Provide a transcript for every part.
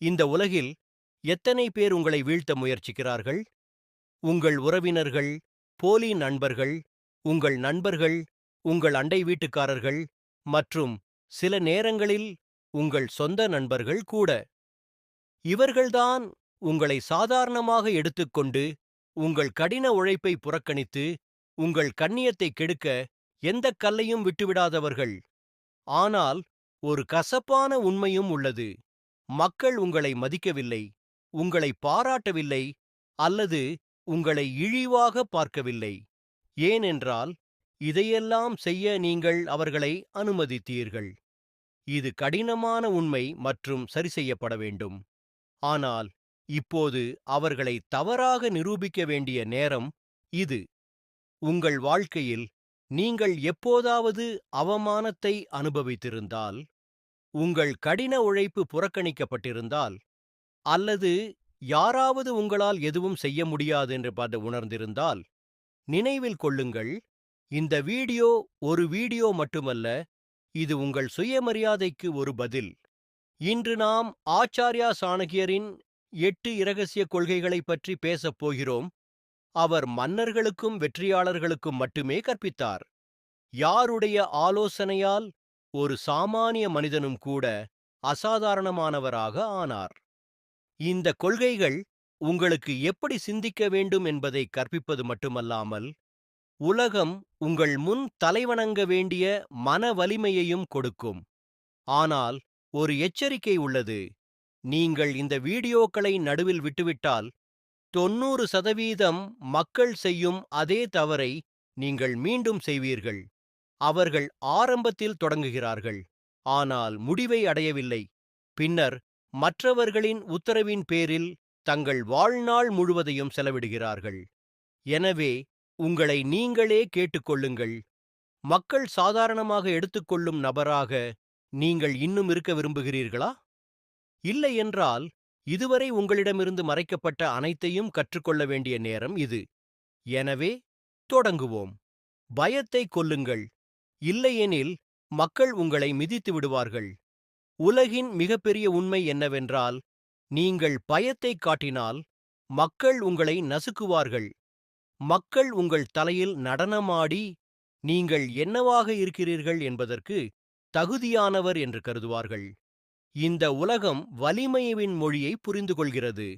இந்த உலகில் எத்தனை பேர் உங்களை வீழ்த்த முயற்சிக்கிறார்கள்? உங்கள் உறவினர்கள் போலி நண்பர்கள் உங்கள் நண்பர்கள் உங்கள் அண்டை வீட்டுக்காரர்கள் மற்றும் சில நேரங்களில் உங்கள் சொந்த நண்பர்கள் கூட. இவர்கள்தான் உங்களை சாதாரணமாக எடுத்துக்கொண்டு உங்கள் கடின உழைப்பை புறக்கணித்து உங்கள் கண்ணியத்தை கெடுக்க எந்தக் கல்லையும் விட்டுவிடாதவர்கள். ஆனால் ஒரு கசப்பான உண்மையும் உள்ளது. மக்கள் உங்களை மதிக்கவில்லை உங்களை பாராட்டவில்லை அல்லது உங்களை இழிவாக பார்க்கவில்லை. ஏனென்றால் இதையெல்லாம் செய்ய நீங்கள் அவர்களை அனுமதித்தீர்கள். இது கடினமான உண்மை மற்றும் சரி செய்யப்பட வேண்டும். ஆனால் இப்போது அவர்களை தவறாக நிரூபிக்க வேண்டிய நேரம் இது. உங்கள் வாழ்க்கையில் நீங்கள் எப்போதாவது அவமானத்தை அனுபவித்திருந்தால் உங்கள் கடின உழைப்பு புறக்கணிக்கப்பட்டிருந்தால் அல்லது யாராவது உங்களால் எதுவும் செய்ய முடியாது என்று பார்த்து உணர்ந்திருந்தால் நினைவில் கொள்ளுங்கள் இந்த வீடியோ ஒரு வீடியோ மட்டுமல்ல இது உங்கள் சுயமரியாதைக்கு ஒரு பதில். இன்று நாம் ஆச்சார்யா சாணகியரின் எட்டு இரகசிய கொள்கைகளைப் பற்றி பேசப் போகிறோம். அவர் மன்னர்களுக்கும் வெற்றியாளர்களுக்கும் மட்டுமே கற்பித்தார். யாருடைய ஆலோசனையால் ஒரு சாமானிய மனிதனும் கூட அசாதாரணமானவராக ஆனார். இந்த கொள்கைகள் உங்களுக்கு எப்படி சிந்திக்க வேண்டும் என்பதை கற்பிப்பது மட்டுமல்லாமல் உலகம் உங்கள் முன் தலைவணங்க வேண்டிய மன வலிமையையும் கொடுக்கும். ஆனால் ஒரு எச்சரிக்கை உள்ளது. நீங்கள் இந்த வீடியோக்களை நடுவில் விட்டுவிட்டால் தொன்னூறு சதவீதம் மக்கள் செய்யும் அதே தவறை நீங்கள் மீண்டும் செய்வீர்கள். அவர்கள் ஆரம்பத்தில் தொடங்குகிறார்கள். ஆனால் முடிவை அடையவில்லை. பின்னர் மற்றவர்களின் உத்தரவின் பேரில் தங்கள் வாழ்நாள் முழுவதையும் செலவிடுகிறார்கள். எனவே உங்களை நீங்களே கேட்டுக்கொள்ளுங்கள். மக்கள் சாதாரணமாக எடுத்துக்கொள்ளும் நபராக நீங்கள் இன்னும் இருக்க விரும்புகிறீர்களா? இல்லை என்றால் இதுவரை உங்களிடமிருந்து மறைக்கப்பட்ட அனைத்தையும் கற்றுக்கொள்ள வேண்டிய நேரம் இது. எனவே தொடங்குவோம். பயத்தை கொல்லுங்கள். இல்லையெனில் மக்கள் உங்களை மிதித்து விடுவார்கள். உலகின் மிகப்பெரிய உண்மை என்னவென்றால் நீங்கள் பயத்தை காட்டினால் மக்கள் உங்களை நசுக்குவார்கள். மக்கள் உங்கள் தலையில் நடனமாடி நீங்கள் என்னவாக இருக்கிறீர்கள் என்பதற்கு தகுதியானவர் என்று கருதுவார்கள். இந்த உலகம் வலிமையின் மொழியை புரிந்து கொள்கிறது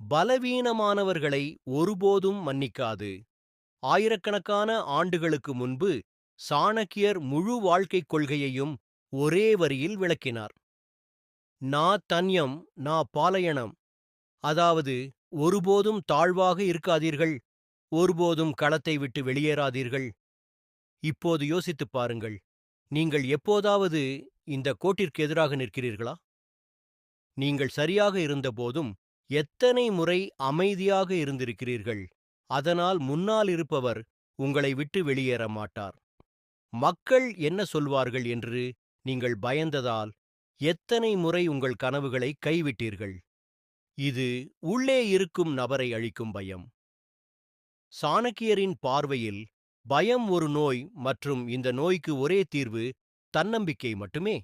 பலவீனமானவர்களை ஒருபோதும் மன்னிக்காது. ஆயிரக்கணக்கான ஆண்டுகளுக்கு முன்பு சாணக்கியர் முழு வாழ்க்கைக் கொள்கையையும் ஒரே வரியில் விளக்கினார். நா தன்யம் நா பாலயணம் அதாவது ஒருபோதும் தாழ்வாக இருக்காதீர்கள் ஒருபோதும் களத்தை விட்டு வெளியேறாதீர்கள். இப்போது யோசித்துப் பாருங்கள் நீங்கள் எப்போதாவது இந்த கோட்டிற்கு எதிராக நிற்கிறீர்களா? நீங்கள் சரியாக இருந்தபோதும் எத்தனை முறை அமைதியாக இருந்திருக்கிறீர்கள் அதனால் முன்னால் இருப்பவர் உங்களை விட்டு வெளியேற மாட்டார். மக்கள் என்ன சொல்வார்கள் என்று நீங்கள் பயந்ததால் எத்தனை முறை உங்கள் கனவுகளை கைவிட்டீர்கள்? இது உள்ளே இருக்கும் நபரை அழிக்கும் பயம். சாணக்கியரின் பார்வையில் பயம் ஒரு நோய் மற்றும் இந்த நோய்க்கு ஒரே தீர்வு தன்னம்பிக்கை மட்டுமே.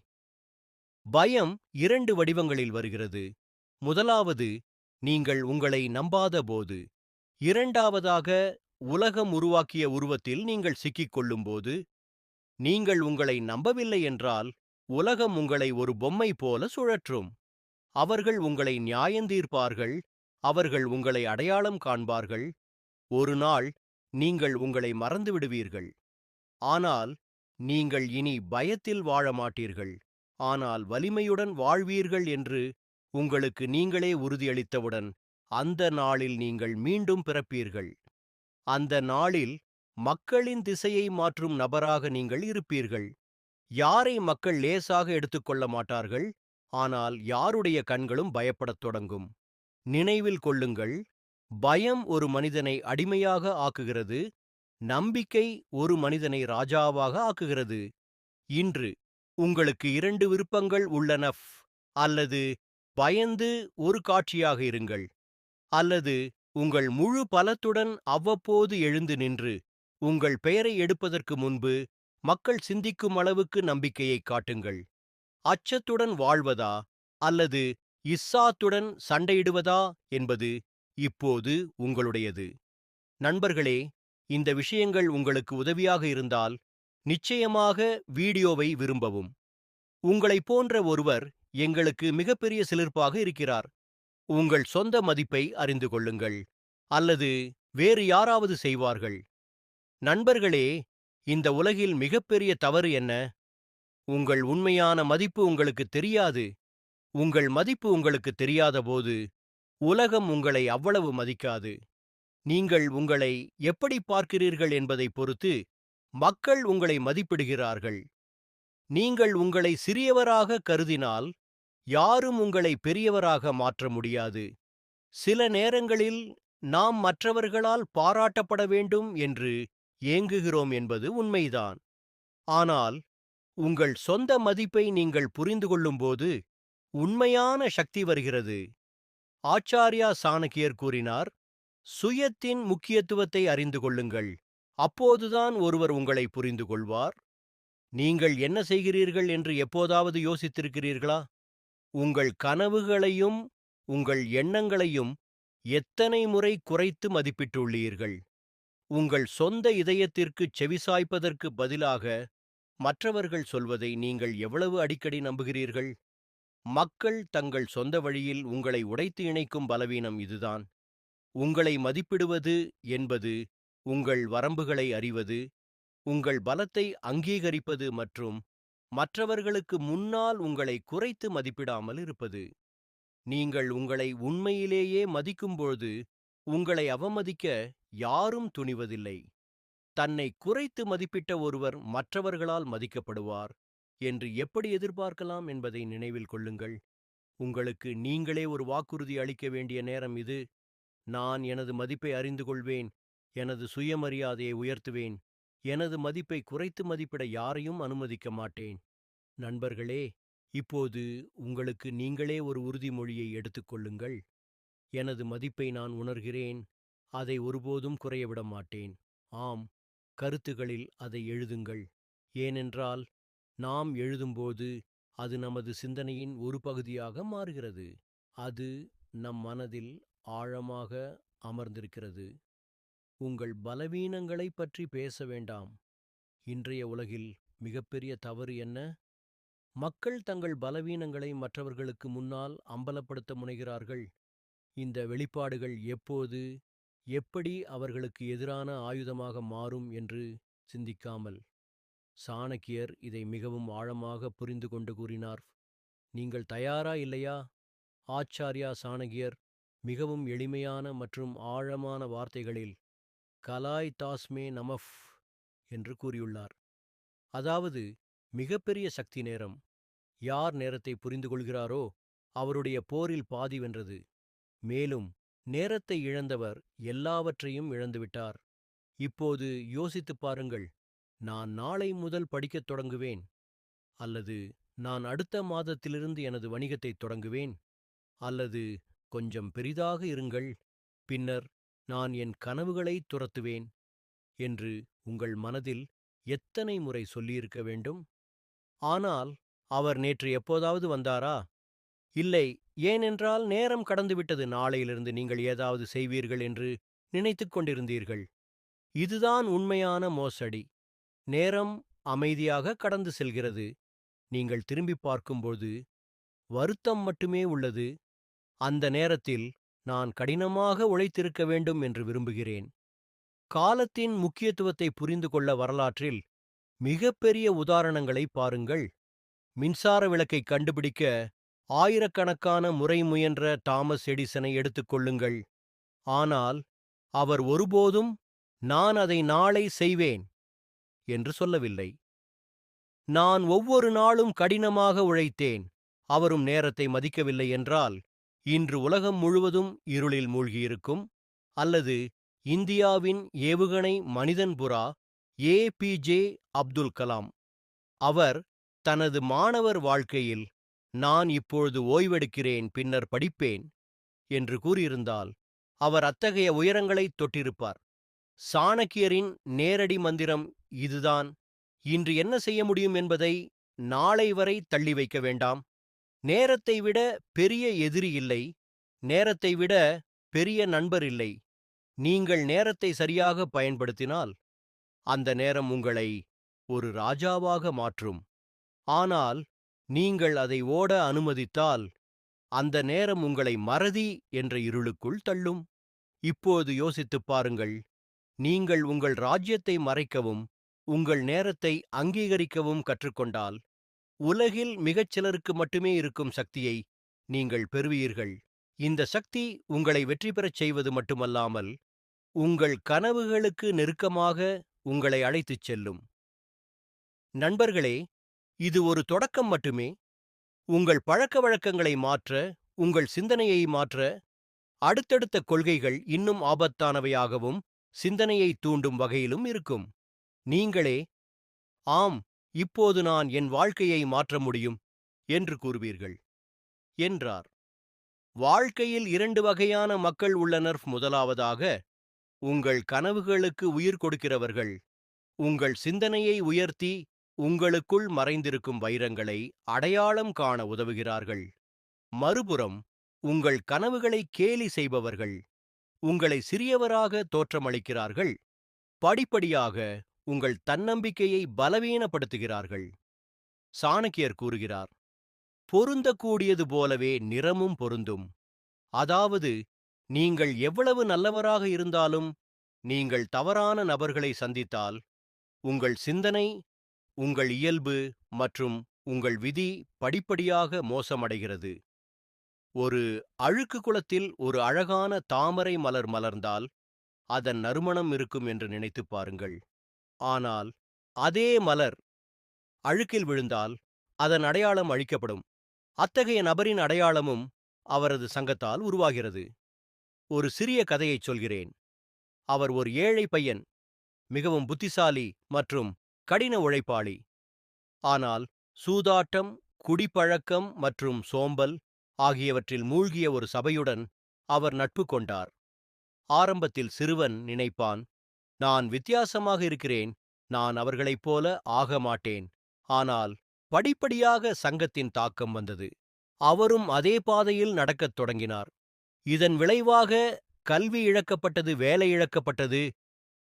பயம் இரண்டு வடிவங்களில் வருகிறது. முதலாவது நீங்கள் உங்களை நம்பாத போது. இரண்டாவதாக உலகம் உருவாக்கிய உருவத்தில் நீங்கள் சிக்கிக் கொள்ளும்போது நீங்கள் உங்களை நம்பவில்லை என்றால் உலகம் உங்களை ஒரு பொம்மை போல சுழற்றும். அவர்கள் உங்களை நியாயந்தீர்ப்பார்கள் அவர்கள் உங்களை அடையாளம் காண்பார்கள். ஒரு நாள் நீங்கள் உங்களை மறந்துவிடுவீர்கள் ஆனால் நீங்கள் இனி பயத்தில் வாழ மாட்டீர்கள். ஆனால் வலிமையுடன் வாழ்வீர்கள் என்று உங்களுக்கு நீங்களே உறுதியளித்தவுடன் அந்த நாளில் நீங்கள் மீண்டும் பிறப்பீர்கள். அந்த நாளில் மக்களின் திசையை மாற்றும் நபராக நீங்கள் இருப்பீர்கள். யாரை மக்கள் லேசாக எடுத்துக்கொள்ள மாட்டார்கள் ஆனால் யாருடைய கண்களும் பயப்படத் தொடங்கும். நினைவில் கொள்ளுங்கள் பயம் ஒரு மனிதனை அடிமையாக ஆக்குகிறது நம்பிக்கை ஒரு மனிதனை ராஜாவாக ஆக்குகிறது. இன்று உங்களுக்கு இரண்டு விருப்பங்கள் உள்ளனஃப் அல்லது பயந்து ஒரு காட்சியாக இருங்கள் அல்லது உங்கள் முழு பலத்துடன் அவ்வப்போது எழுந்து நின்று உங்கள் பெயரை எடுப்பதற்கு முன்பு மக்கள் சிந்திக்கும் அளவுக்கு நம்பிக்கையை காட்டுங்கள். அச்சத்துடன் வாழ்வதா அல்லது இஸ்ஸாத்துடன் சண்டையிடுவதா என்பது இப்போது உங்களுடையது. நண்பர்களே இந்த விஷயங்கள் உங்களுக்கு உதவியாக இருந்தால் நிச்சயமாக வீடியோவை விரும்பவும். உங்களைப் போன்ற ஒருவர் எங்களுக்கு மிகப்பெரிய சிலிர்ப்பாக இருக்கிறார். உங்கள் சொந்த மதிப்பை அறிந்து கொள்ளுங்கள் அல்லது வேறு யாராவது செய்வார்கள். நண்பர்களே இந்த உலகில் மிகப்பெரிய தவறு என்ன? உங்கள் உண்மையான மதிப்பு உங்களுக்கு தெரியாது. உங்கள் மதிப்பு உங்களுக்கு தெரியாதபோது உலகம் உங்களை அவ்வளவு மதிக்காது. நீங்கள் உங்களை எப்படி பார்க்கிறீர்கள் என்பதைப் பொறுத்து மக்கள் உங்களை மதிப்பிடுகிறார்கள். நீங்கள் உங்களை சிறியவராக கருதினால் யாரும் உங்களை பெரியவராக மாற்ற முடியாது. சில நேரங்களில் நாம் மற்றவர்களால் பாராட்டப்பட வேண்டும் என்று ஏங்குகிறோம் என்பது உண்மைதான். ஆனால் உங்கள் சொந்த மதிப்பை நீங்கள் புரிந்து கொள்ளும்போது உண்மையான சக்தி வருகிறது. ஆச்சாரியா சாணக்கியர் கூறினார் சுயத்தின் முக்கியத்துவத்தை அறிந்து கொள்ளுங்கள். அப்போதுதான் ஒருவர் உங்களை புரிந்து கொள்வார். நீங்கள் என்ன செய்கிறீர்கள் என்று எப்போதாவது யோசித்திருக்கிறீர்களா? உங்கள் கனவுகளையும் உங்கள் எண்ணங்களையும் எத்தனை முறை குறைத்து மதிப்பிட்டுள்ளீர்கள்? உங்கள் சொந்த இதயத்திற்கு செவிசாய்ப்பதற்கு பதிலாக மற்றவர்கள் சொல்வதை நீங்கள் எவ்வளவு அடிக்கடி நம்புகிறீர்கள்? மக்கள் தங்கள் சொந்த வழியில் உங்களை உடைத்து இணைக்கும் பலவீனம் இதுதான். உங்களை மதிப்பிடுவது என்பது உங்கள் வரம்புகளை அறிவது உங்கள் பலத்தை அங்கீகரிப்பது மற்றும் மற்றவர்களுக்கு முன்னால் உங்களை குறைத்து மதிப்பிடாமல் இருப்பது. நீங்கள் உங்களை உண்மையிலேயே மதிக்கும்பொழுது உங்களை அவமதிக்க யாரும் துணிவதில்லை. தன்னை குறைத்து மதிப்பிட்ட ஒருவர் மற்றவர்களால் மதிக்கப்படுவார் என்று எப்படி எதிர்பார்க்கலாம் என்பதை நினைவில் கொள்ளுங்கள். உங்களுக்கு நீங்களே ஒரு வாக்குறுதி அளிக்க வேண்டிய நேரம் இது. நான் எனது மதிப்பை அறிந்து கொள்வேன் எனது சுயமரியாதையை உயர்த்துவேன் எனது மதிப்பை குறைத்து மதிப்பிட யாரையும் அனுமதிக்க மாட்டேன். நண்பர்களே இப்போது உங்களுக்கு நீங்களே ஒரு உறுதிமொழியை எடுத்துக்கொள்ளுங்கள் எனது மதிப்பை நான் உணர்கிறேன் அதை ஒருபோதும் குறையவிட மாட்டேன் ஆம் கருத்துகளில் அதை எழுதுங்கள். ஏனென்றால் நாம் எழுதும்போது அது நமது சிந்தனையின் ஒரு பகுதியாக மாறுகிறது. அது நம் மனதில் ஆழமாக அமர்ந்திருக்கிறது. உங்கள் பலவீனங்களைப் பற்றி பேச வேண்டாம். இன்றைய உலகில் மிகப்பெரிய தவறு என்ன? மக்கள் தங்கள் பலவீனங்களை மற்றவர்களுக்கு முன்னால் அம்பலப்படுத்த முனைகிறார்கள். இந்த வெளிப்பாடுகள் எப்போது எப்படி அவர்களுக்கு எதிரான ஆயுதமாக மாறும் என்று சிந்திக்காமல். சாணக்கியர் இதை மிகவும் ஆழமாக புரிந்து கொண்டு கூறினார். நீங்கள் தயாரா இல்லையா? ஆச்சாரியா சாணகியர் மிகவும் எளிமையான மற்றும் ஆழமான வார்த்தைகளில் கலாய் தாஸ்மே நமஃப் என்று கூறியுள்ளார். அதாவது மிகப்பெரிய சக்தி நேரம். யார் நேரத்தை புரிந்து கொள்கிறாரோ அவருடைய போரில் பாதி வென்றது. மேலும் நேரத்தை இழந்தவர் எல்லாவற்றையும் இழந்துவிட்டார். இப்போது யோசித்துப் பாருங்கள் நான் நாளை முதல் படிக்கத் தொடங்குவேன் அல்லது நான் அடுத்த மாதத்திலிருந்து எனது வணிகத்தைத் தொடங்குவேன் அல்லது கொஞ்சம் பெரிதாக இருங்கள் பின்னர் நான் என் கனவுகளைத் துரத்துவேன் என்று உங்கள் மனதில் எத்தனை முறை சொல்லியிருக்க வேண்டும்? ஆனால் அவர் நேற்று எப்போதாவது வந்தாரா? இல்லை ஏனென்றால் நேரம் கடந்துவிட்டது. நாளையிலிருந்து நீங்கள் ஏதாவது செய்வீர்கள் என்று நினைத்துக் கொண்டிருந்தீர்கள். இதுதான் உண்மையான மோசடி. நேரம் அமைதியாக கடந்து செல்கிறது. நீங்கள் திரும்பி பார்க்கும்போது வருத்தம் மட்டுமே உள்ளது. அந்த நேரத்தில் நான் கடினமாக உழைத்திருக்க வேண்டும் என்று விரும்புகிறேன். காலத்தின் முக்கியத்துவத்தை புரிந்து கொள்ள வரலாற்றில் மிகப்பெரிய உதாரணங்களை பாருங்கள். மின்சார விளக்கை கண்டுபிடிக்க ஆயிரக்கணக்கான முறை முயன்ற தாமஸ் எடிசனை எடுத்துக்கொள்ளுங்கள் ஆனால் அவர் ஒருபோதும் நான் அதை நாளை செய்வேன் என்று சொல்லவில்லை. நான் ஒவ்வொரு நாளும் கடினமாக உழைத்தேன். அவரும் நேரத்தை மதிக்கவில்லை என்றால் இன்று உலகம் முழுவதும் இருளில் மூழ்கியிருக்கும். அல்லது இந்தியாவின் ஏவுகணை மனிதன் புறா A P J Abdul Kalam. அவர் தனது மாணவர் வாழ்க்கையில் நான் இப்பொழுது ஓய்வெடுக்கிறேன் பின்னர் படிப்பேன் என்று கூறியிருந்தால் அவர் அத்தகைய உயரங்களைத் தொட்டிருப்பார். சாணக்கியரின் நேரடி மந்திரம் இதுதான். இன்று என்ன செய்ய முடியும் என்பதை நாளை வரை தள்ளி வைக்க வேண்டாம். நேரத்தை விட பெரிய எதிரி இல்லை. நேரத்தை விட பெரிய நண்பர் இல்லை. நீங்கள் நேரத்தை சரியாக பயன்படுத்தினால் அந்த நேரம் உங்களை ஒரு ராஜாவாக மாற்றும். ஆனால் நீங்கள் அதை ஓட அனுமதித்தால் அந்த நேரம் உங்களை மறதி என்ற இருளுக்குள் தள்ளும். இப்போது யோசித்துப் பாருங்கள் நீங்கள் உங்கள் ராஜ்யத்தை மறைக்கவும் உங்கள் நேரத்தை அங்கீகரிக்கவும் கற்றுக்கொண்டால் உலகில் மிகச் சிலருக்கு மட்டுமே இருக்கும் சக்தியை நீங்கள் பெறுவீர்கள். இந்த சக்தி உங்களை வெற்றி பெறச் செய்வது மட்டுமல்லாமல் உங்கள் கனவுகளுக்கு நெருக்கமாக உங்களை அழைத்துச் செல்லும். நண்பர்களே இது ஒரு தொடக்கம் மட்டுமே. உங்கள் பழக்க வழக்கங்களை மாற்ற உங்கள் சிந்தனையை மாற்ற அடுத்தடுத்த கொள்கைகள் இன்னும் ஆபத்தானவையாகவும் சிந்தனையை தூண்டும் வகையிலும் இருக்கும். நீங்களே ஆம் இப்போது நான் என் வாழ்க்கையை மாற்ற முடியும் என்று கூறுவீர்கள். என்றார். வாழ்க்கையில் இரண்டு வகையான மக்கள் உள்ளனர். முதலாவதாக உங்கள் கனவுகளுக்கு உயிர் கொடுக்கிறவர்கள். உங்கள் சிந்தனையை உயர்த்தி உங்களுக்குள் மறைந்திருக்கும் வைரங்களை அடையாளம் காண உதவுகிறார்கள். மறுபுறம் உங்கள் கனவுகளை கேலி செய்பவர்கள் உங்களை சிறியவராக தோற்றமளிக்கிறார்கள். படிப்படியாக உங்கள் தன்னம்பிக்கையை பலவீனப்படுத்துகிறார்கள். சாணக்கியர் கூறுகிறார் பொருந்தக்கூடியது போலவே நிறமும் பொருந்தும். அதாவது நீங்கள் எவ்வளவு நல்லவராக இருந்தாலும் நீங்கள் தவறான நபர்களை சந்தித்தால் உங்கள் சிந்தனை உங்கள் இயல்பு மற்றும் உங்கள் விதி படிப்படியாக மோசமடைகிறது. ஒரு அழுக்கு குளத்தில் ஒரு அழகான தாமரை மலர் மலர்ந்தால் அதன் நறுமணம் இருக்கும் என்று நினைத்துப் பாருங்கள். ஆனால் அதே மலர் அழுக்கில் விழுந்தால் அதன் அடையாளம் அழிக்கப்படும். அத்தகைய நபரின் அடையாளமும் அவரது சங்கத்தால் உருவாகிறது. ஒரு சிறிய கதையைச் சொல்கிறேன். அவர் ஒரு ஏழை பையன் மிகவும் புத்திசாலி மற்றும் கடின உழைப்பாளி. ஆனால் சூதாட்டம் குடிப்பழக்கம் மற்றும் சோம்பல் ஆகியவற்றில் மூழ்கிய ஒரு சபையுடன் அவர் நட்பு கொண்டார். ஆரம்பத்தில் சிறுவன் நினைப்பான் நான் வித்தியாசமாக இருக்கிறேன் நான் அவர்களைப் போல ஆக மாட்டேன். ஆனால் படிப்படியாக சங்கத்தின் தாக்கம் வந்தது. அவரும் அதே பாதையில் நடக்கத் தொடங்கினார். இதன் விளைவாக கல்வி இழக்கப்பட்டது வேலை இழக்கப்பட்டது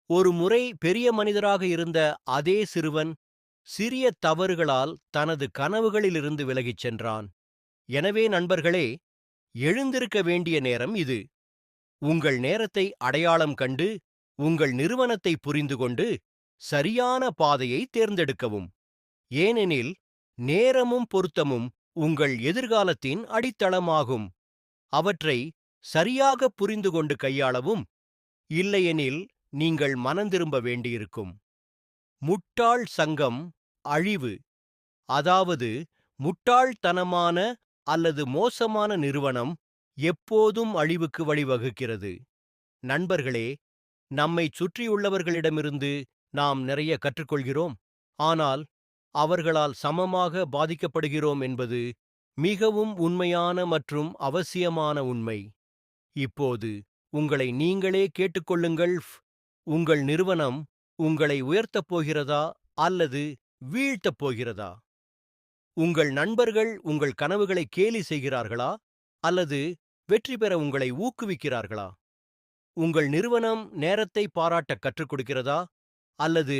ஒரு முறை பெரிய மனிதராக இருந்த அதே சிறுவன் சிறிய தவறுகளால் தனது கனவுகளிலிருந்து விலகிச் சென்றான். எனவே நண்பர்களே எழுந்திருக்க வேண்டிய நேரம் இது. உங்கள் நேரத்தை அடையாளம் கண்டு உங்கள் நிறுவனத்தை புரிந்து கொண்டு சரியான பாதையை தேர்ந்தெடுக்கவும். ஏனெனில் நேரமும் பொருத்தமும் உங்கள் எதிர்காலத்தின் அடித்தளமாகும். அவற்றை சரியாக புரிந்து கொண்டு கையாளவும். இல்லையெனில் நீங்கள் மனந்திரும்ப வேண்டியிருக்கும். முட்டாள் சங்கம் அழிவு. அதாவது முட்டாள்தனமான அல்லது மோசமான நிறுவனம் எப்போதும் அழிவுக்கு வழிவகுக்கிறது. நண்பர்களே நம்மைச் சுற்றியுள்ளவர்களிடமிருந்து நாம் நிறைய கற்றுக்கொள்கிறோம். ஆனால் அவர்களால் சமமாக பாதிக்கப்படுகிறோம் என்பது மிகவும் உண்மையான மற்றும் அவசியமான உண்மை. இப்போது உங்களை நீங்களே கேட்டுக்கொள்ளுங்கள். உங்கள் நிறுவனம் உங்களை உயர்த்தப் போகிறதா அல்லது வீழ்த்தப் போகிறதா? உங்கள் நண்பர்கள் உங்கள் கனவுகளை கேலி செய்கிறார்களா அல்லது வெற்றி பெற உங்களை ஊக்குவிக்கிறார்களா? உங்கள் நிறுவனம் நேரத்தை பாராட்ட கற்றுக் கொடுக்கிறதா அல்லது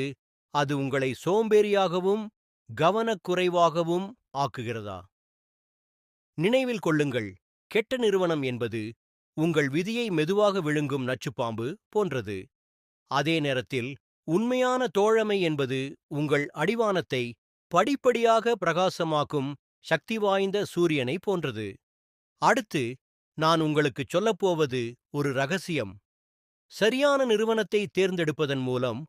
அது உங்களை சோம்பேறியாகவும் கவனக்குறைவாகவும் ஆக்குகிறதா? நினைவில் கொள்ளுங்கள் கெட்ட நிறுவனம் என்பது உங்கள் விதியை மெதுவாக விழுங்கும் நச்சுப்பாம்பு போன்றது. அதே நேரத்தில் உண்மையான தோழமை என்பது உங்கள் அடிவானத்தை படிப்படியாக பிரகாசமாக்கும் சக்தி வாய்ந்த சூரியனை போன்றது. அடுத்து நான் உங்களுக்குச் சொல்லப்போவது ஒரு ரகசியம். சரியான நிறுவனத்தை தேர்ந்தெடுப்பதன் மூலம்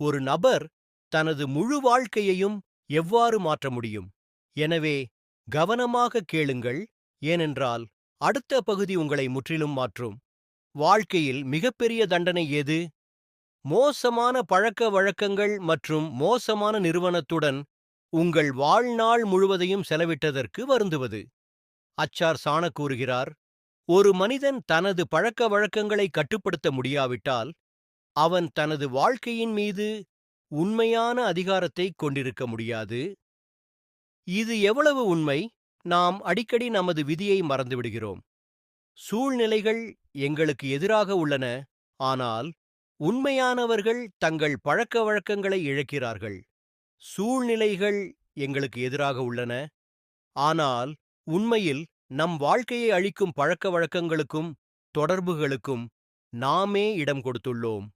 ஒரு நபர் தனது முழு வாழ்க்கையையும் எவ்வாறு மாற்ற முடியும்? எனவே கவனமாக கேளுங்கள். ஏனென்றால் அடுத்த பகுதி உங்களை முற்றிலும் மாற்றும். வாழ்க்கையில் மிகப்பெரிய தண்டனை எது மோசமான பழக்க வழக்கங்கள் மற்றும் மோசமான நிறுவனத்துடன் உங்கள் வாழ்நாள் முழுவதையும் செலவிட்டதற்கு வருந்துவது. அச்சார் சாண கூறுகிறார் ஒரு மனிதன் தனது பழக்க வழக்கங்களை கட்டுப்படுத்த முடியாவிட்டால் அவன் தனது வாழ்க்கையின் மீது உண்மையான அதிகாரத்தை கொண்டிருக்க முடியாது. இது எவ்வளவு உண்மை? நாம் அடிக்கடி நமது விதியை மறந்துவிடுகிறோம். சூழ்நிலைகள் எங்களுக்கு எதிராக உள்ளன ஆனால் உண்மையானவர்கள் தங்கள் பழக்க வழக்கங்களை இழக்கிறார்கள். சூழ்நிலைகள் எங்களுக்கு எதிராக உள்ளன. ஆனால் உண்மையில் நம் வாழ்க்கையை அழிக்கும் பழக்க வழக்கங்களுக்கும் தொடர்புகளுக்கும் நாமே இடம் கொடுத்துள்ளோம்.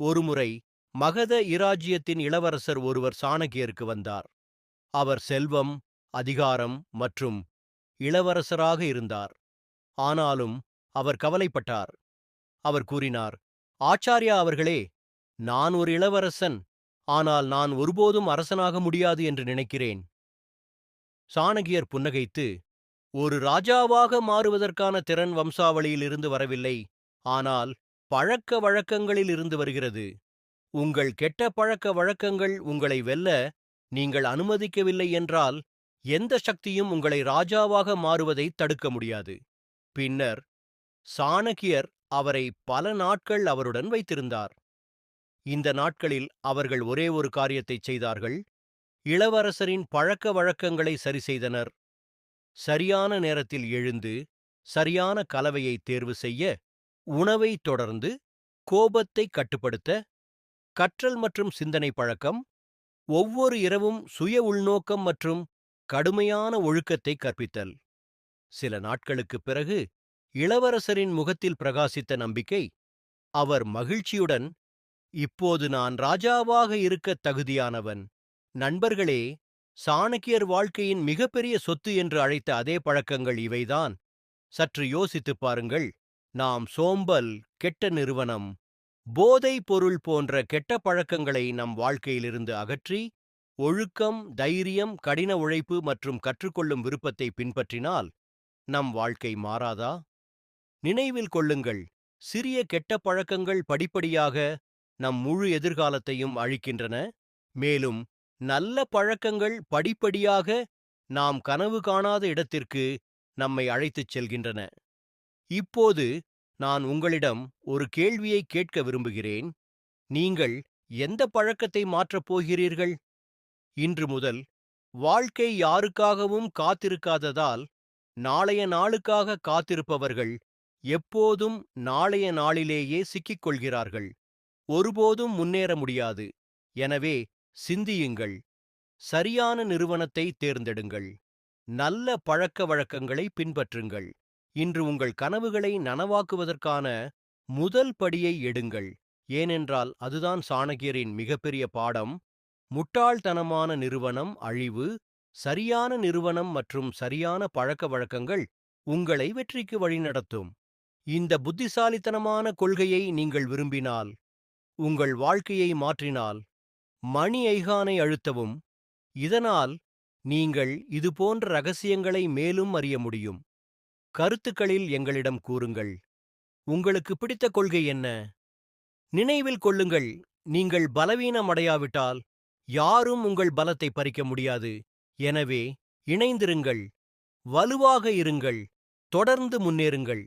ஒருமுறை மகத இராஜ்யத்தின் இளவரசர் ஒருவர் சாணக்கியருக்கு வந்தார். அவர் செல்வம் அதிகாரம் மற்றும் இளவரசராக இருந்தார். ஆனாலும் அவர் கவலைப்பட்டார். அவர் கூறினார் ஆச்சாரியா அவர்களே நான் ஒரு இளவரசன் ஆனால் நான் ஒருபோதும் அரசனாக முடியாது என்று நினைக்கிறேன். சாணகியர் புன்னகைத்து ஒரு ராஜாவாக மாறுவதற்கான திறன் வம்சாவளியிலிருந்து வரவில்லை ஆனால் பழக்க வழக்கங்களில் இருந்து வருகிறது. உங்கள் கெட்ட பழக்க வழக்கங்கள் உங்களை வெல்ல நீங்கள் அனுமதிக்கவில்லை என்றால் எந்த சக்தியும் உங்களை ராஜாவாக மாறுவதை தடுக்க முடியாது. பின்னர் சாணக்கியர் அவரை பல நாட்கள் அவருடன் வைத்திருந்தார். இந்த நாட்களில் அவர்கள் ஒரே ஒரு காரியத்தைச் செய்தார்கள். இளவரசரின் பழக்க வழக்கங்களை சரி செய்தனர். சரியான நேரத்தில் எழுந்து சரியான கலவையை தேர்வு செய்ய உணவை தொடர்ந்து கோபத்தை கட்டுப்படுத்த கற்றல் மற்றும் சிந்தனை பழக்கம் ஒவ்வொரு இரவும் சுய உள்நோக்கம் மற்றும் கடுமையான ஒழுக்கத்தை கற்பித்தல். சில நாட்களுக்குப் பிறகு இளவரசரின் முகத்தில் பிரகாசித்த நம்பிக்கை அவர் மகிழ்ச்சியுடன் இப்போது நான் ராஜாவாக இருக்கத் தகுதியானவன். நண்பர்களே சாணக்கியர் வாழ்க்கையின் மிகப்பெரிய சொத்து என்று அழைத்த அதே பழக்கங்கள் இவைதான். சற்று யோசித்துப் பாருங்கள். நாம் சோம்பல் கெட்ட நிறுவனம் போதை பொருள் போன்ற கெட்ட பழக்கங்களை நம் வாழ்க்கையிலிருந்து அகற்றி ஒழுக்கம் தைரியம் கடின உழைப்பு மற்றும் கற்றுக்கொள்ளும் விருப்பத்தை பின்பற்றினால் நம் வாழ்க்கை மாறாதா? நினைவில் கொள்ளுங்கள். சிறிய கெட்ட பழக்கங்கள் படிப்படியாக நம் முழு எதிர்காலத்தையும் அழிக்கின்றன. மேலும் நல்ல பழக்கங்கள் படிப்படியாக நாம் கனவு காணாத இடத்திற்கு நம்மை அழைத்துச் செல்கின்றன. இப்போது நான் உங்களிடம் ஒரு கேள்வியை கேட்க விரும்புகிறேன். நீங்கள் எந்த பழக்கத்தை மாற்றப் போகிறீர்கள்? இன்று முதல் வாழ்க்கை யாருக்காகவும் காத்திருக்காததால் நாளைய நாளுக்காக காத்திருப்பவர்கள் எப்போதும் நாளைய நாளிலேயே சிக்கிக் கொள்கிறார்கள் ஒருபோதும் முன்னேற முடியாது. எனவே சிந்தியுங்கள். சரியான நிறுவனத்தை தேர்ந்தெடுங்கள். நல்ல பழக்க வழக்கங்களை பின்பற்றுங்கள். இன்று உங்கள் கனவுகளை நனவாக்குவதற்கான முதல் படியை எடுங்கள். ஏனென்றால் அதுதான் சாணகியரின் மிகப்பெரிய பாடம். முட்டாள்தனமான நிறுவனம் அழிவு சரியான நிறுவனம் மற்றும் சரியான பழக்க வழக்கங்கள் உங்களை வெற்றிக்கு வழிநடத்தும். இந்த புத்திசாலித்தனமான கொள்கையை நீங்கள் விரும்பினால் உங்கள் வாழ்க்கையை மாற்றினால் மணி ஐகானை அழுத்தவும். இதனால் நீங்கள் இதுபோன்ற ரகசியங்களை மேலும் அறிய முடியும். கருத்துக்களில் எங்களிடம் கூறுங்கள். உங்களுக்கு பிடித்த கொள்கை என்ன? நினைவில் கொள்ளுங்கள். நீங்கள் பலவீனமடையாவிட்டால் யாரும் உங்கள் பலத்தை பறிக்க முடியாது. எனவே இணைந்திருங்கள். வலுவாக இருங்கள். தொடர்ந்து முன்னேறுங்கள்.